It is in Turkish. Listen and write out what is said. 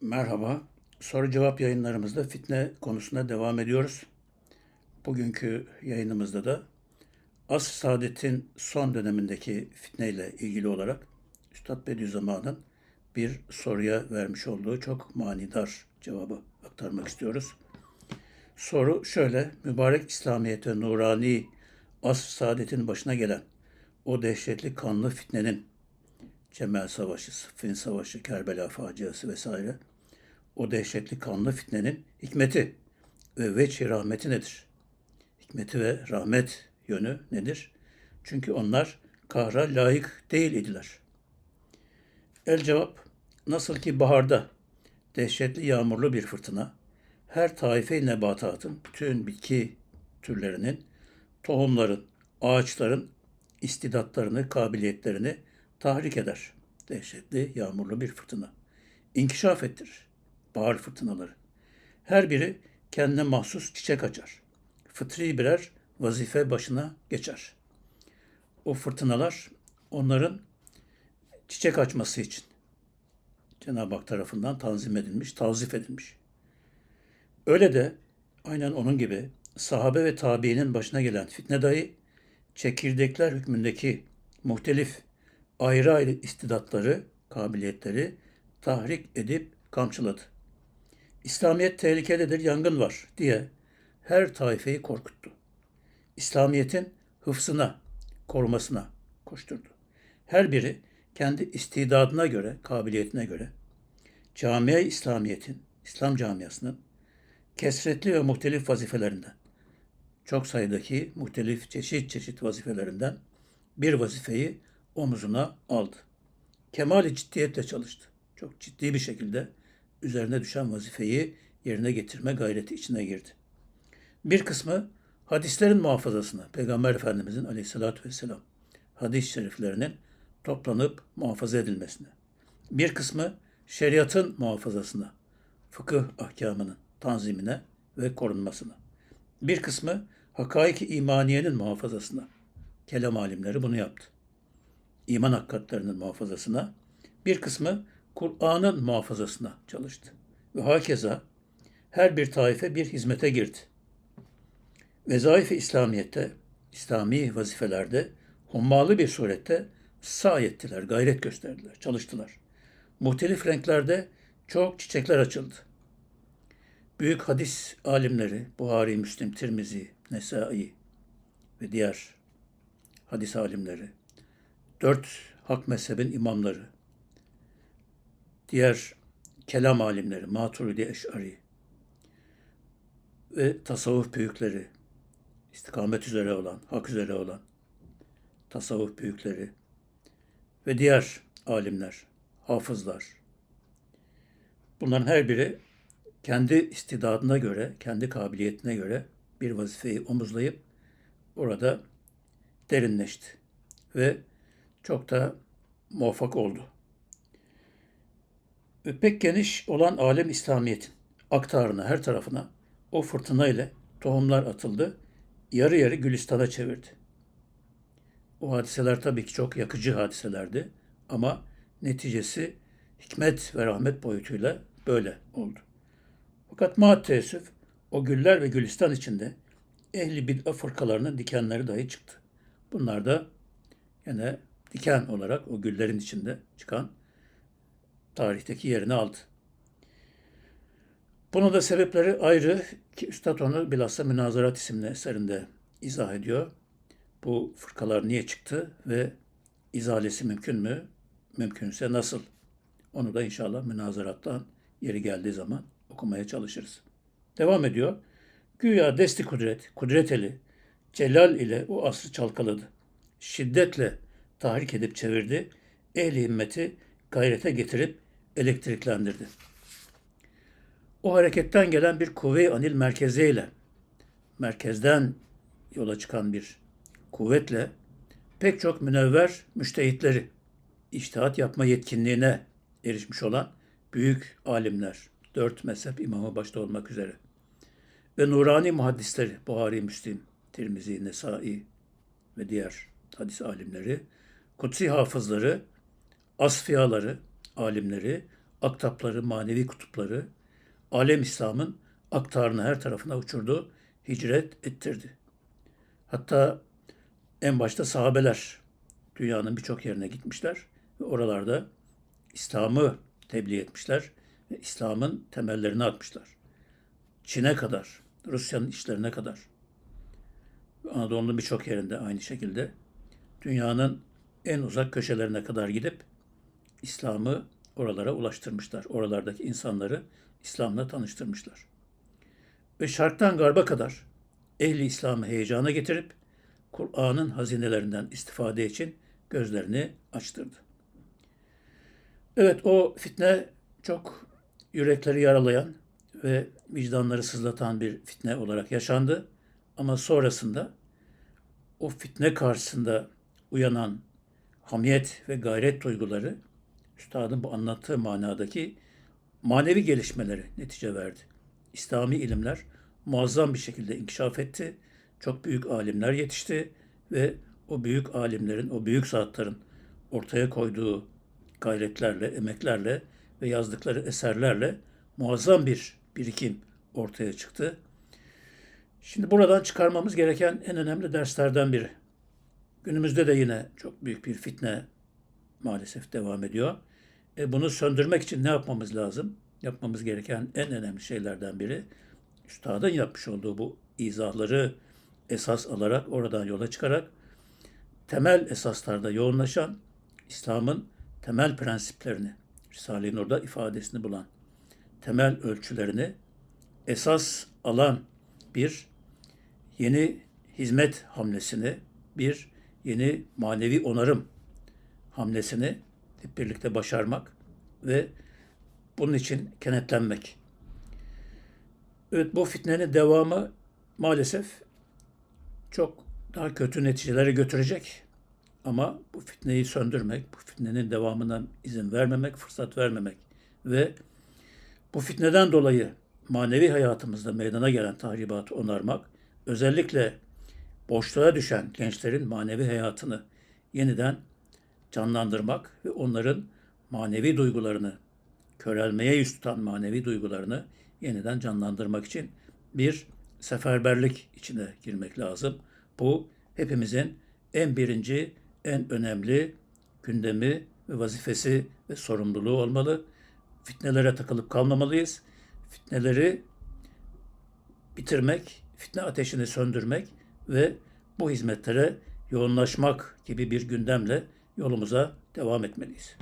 Merhaba. Soru cevap yayınlarımızda fitne konusuna devam ediyoruz. Bugünkü yayınımızda da Asr Saadet'in son dönemindeki fitneyle ilgili olarak Üstad Bediüzzaman'ın bir soruya vermiş olduğu çok manidar cevabı aktarmak istiyoruz. Soru şöyle, mübarek İslamiyet'e nurani Asr Saadet'in başına gelen o dehşetli kanlı fitnenin Cemel Savaşı, Sıffin Savaşı, Kerbela faciası vesaire o dehşetli kanlı fitnenin hikmeti ve veçhi rahmeti nedir? Hikmeti ve rahmet yönü nedir? Çünkü onlar kahra layık değil idiler. El cevap, nasıl ki baharda dehşetli yağmurlu bir fırtına, her taife nebatatın, bütün bitki türlerinin, tohumların, ağaçların istidatlarını, kabiliyetlerini tahrik eder. Dehşetli yağmurlu bir fırtına. İnkişaf ettirir bahar fırtınaları. Her biri kendine mahsus çiçek açar. Fıtri birer vazife başına geçer. O fırtınalar onların çiçek açması için Cenab-ı Hak tarafından tanzim edilmiş, tavzif edilmiş. Öyle de aynen onun gibi sahabe ve tabiinin başına gelen fitne dahi çekirdekler hükmündeki muhtelif ayrı ayrı istidatları, kabiliyetleri tahrik edip kamçıladı. İslamiyet tehlikededir, yangın var diye her taifeyi korkuttu. İslamiyet'in hıfzına, korumasına koşturdu. Her biri kendi istidadına göre, kabiliyetine göre camiye İslamiyet'in, İslam camiasının kesretli ve muhtelif vazifelerinden, çok sayıdaki muhtelif çeşit çeşit vazifelerinden bir vazifeyi omuzuna aldı. Kemali ciddiyetle çalıştı. Çok ciddi bir şekilde üzerine düşen vazifeyi yerine getirme gayreti içine girdi. Bir kısmı hadislerin muhafazasına, Peygamber Efendimizin aleyhissalatü vesselam hadis-i şeriflerinin toplanıp muhafaza edilmesine. Bir kısmı şeriatın muhafazasına, fıkıh ahkamının tanzimine ve korunmasına. Bir kısmı hakaik-i imaniyenin muhafazasına. Kelam alimleri bunu yaptı. İman hakikatlerinin muhafazasına. Bir kısmı Kur'an'ın muhafazasına çalıştı. Ve hakeza her bir taife bir hizmete girdi. Vezaif-i İslamiyet'te, İslami vazifelerde hummalı bir surette sağ ettiler, gayret gösterdiler, çalıştılar. Muhtelif renklerde çok çiçekler açıldı. Büyük hadis alimleri, Buhari, Müslim, Tirmizi, Nesai ve diğer hadis alimleri, dört hak mezhebin imamları, diğer kelam alimleri, Maturidi Eş'ari ve tasavvuf büyükleri, istikamet üzere olan, hak üzere olan tasavvuf büyükleri ve diğer alimler, hafızlar. Bunların her biri kendi istidadına göre, kendi kabiliyetine göre bir vazifeyi omuzlayıp orada derinleşti ve çok da muvaffak oldu pek geniş olan alem İslamiyet'in aktarına, her tarafına o fırtına ile tohumlar atıldı, yarı yarı Gülistan'a çevirdi. O hadiseler tabii ki çok yakıcı hadiselerdi ama neticesi hikmet ve rahmet boyutuyla böyle oldu. Fakat maat teessüf o güller ve gülistan içinde ehli bid'a fırkalarının dikenleri dahi çıktı. Bunlar da yine diken olarak o güllerin içinde çıkan tarihteki yerini aldı. Bunun da sebepleri ayrı ki Üstad onu bilhassa Münazarat isimli eserinde izah ediyor. Bu fırkalar niye çıktı ve izalesi mümkün mü? Mümkünse nasıl? Onu da inşallah münazarattan yeri geldiği zaman okumaya çalışırız. Devam ediyor. Güya desti kudret, kudret eli, celal ile o asrı çalkaladı. Şiddetle tahrik edip çevirdi. Ehli himmeti gayrete getirip elektriklendirdi. O hareketten gelen bir kuvve anil merkeziyle, merkezden yola çıkan bir kuvvetle pek çok münevver müştehitleri, iştihat yapma yetkinliğine erişmiş olan büyük alimler, dört mezhep imamı başta olmak üzere ve nurani muhaddisleri, Buhari, Müslim, Tirmizi, Nesai ve diğer hadis alimleri, kutsi hafızları, asfiyaları, alimleri, aktapları, manevi kutupları, alem İslam'ın aktarını her tarafına uçurdu, hicret ettirdi. Hatta en başta sahabeler dünyanın birçok yerine gitmişler ve oralarda İslam'ı tebliğ etmişler ve İslam'ın temellerini atmışlar. Çin'e kadar, Rusya'nın işlerine kadar. Anadolu'nun birçok yerinde aynı şekilde dünyanın en uzak köşelerine kadar gidip İslam'ı oralara ulaştırmışlar. Oralardaki insanları İslam'la tanıştırmışlar. Ve şarktan garba kadar ehli İslam'ı heyecana getirip Kur'an'ın hazinelerinden istifade için gözlerini açtırdı. Evet o fitne çok yürekleri yaralayan ve vicdanları sızlatan bir fitne olarak yaşandı. Ama sonrasında o fitne karşısında uyanan hamiyet ve gayret duyguları üstadın bu anlattığı manadaki manevi gelişmeleri netice verdi. İslami ilimler muazzam bir şekilde inkişaf etti. Çok büyük alimler yetişti ve o büyük alimlerin, o büyük zatların ortaya koyduğu gayretlerle, emeklerle ve yazdıkları eserlerle muazzam bir birikim ortaya çıktı. Şimdi buradan çıkarmamız gereken en önemli derslerden biri. Günümüzde de yine çok büyük bir fitne maalesef devam ediyor. E bunu söndürmek için ne yapmamız lazım? Yapmamız gereken en önemli şeylerden biri üstadın yapmış olduğu bu izahları esas alarak oradan yola çıkarak temel esaslarda yoğunlaşan İslam'ın temel prensiplerini Risale-i Nur'da ifadesini bulan temel ölçülerini esas alan bir yeni hizmet hamlesini, bir yeni manevi onarım hamlesini hep birlikte başarmak ve bunun için kenetlenmek. Evet bu fitnenin devamı maalesef çok daha kötü neticelere götürecek. Ama bu fitneyi söndürmek, bu fitnenin devamına izin vermemek, fırsat vermemek ve bu fitneden dolayı manevi hayatımızda meydana gelen tahribatı onarmak, özellikle boşluğa düşen gençlerin manevi hayatını yeniden canlandırmak ve onların manevi duygularını, körelmeye yüz tutan manevi duygularını yeniden canlandırmak için bir seferberlik içine girmek lazım. Bu hepimizin en birinci, en önemli gündemi ve vazifesi ve sorumluluğu olmalı. Fitnelere takılıp kalmamalıyız. Fitneleri bitirmek, fitne ateşini söndürmek ve bu hizmetlere yoğunlaşmak gibi bir gündemle yolumuza devam etmeliyiz.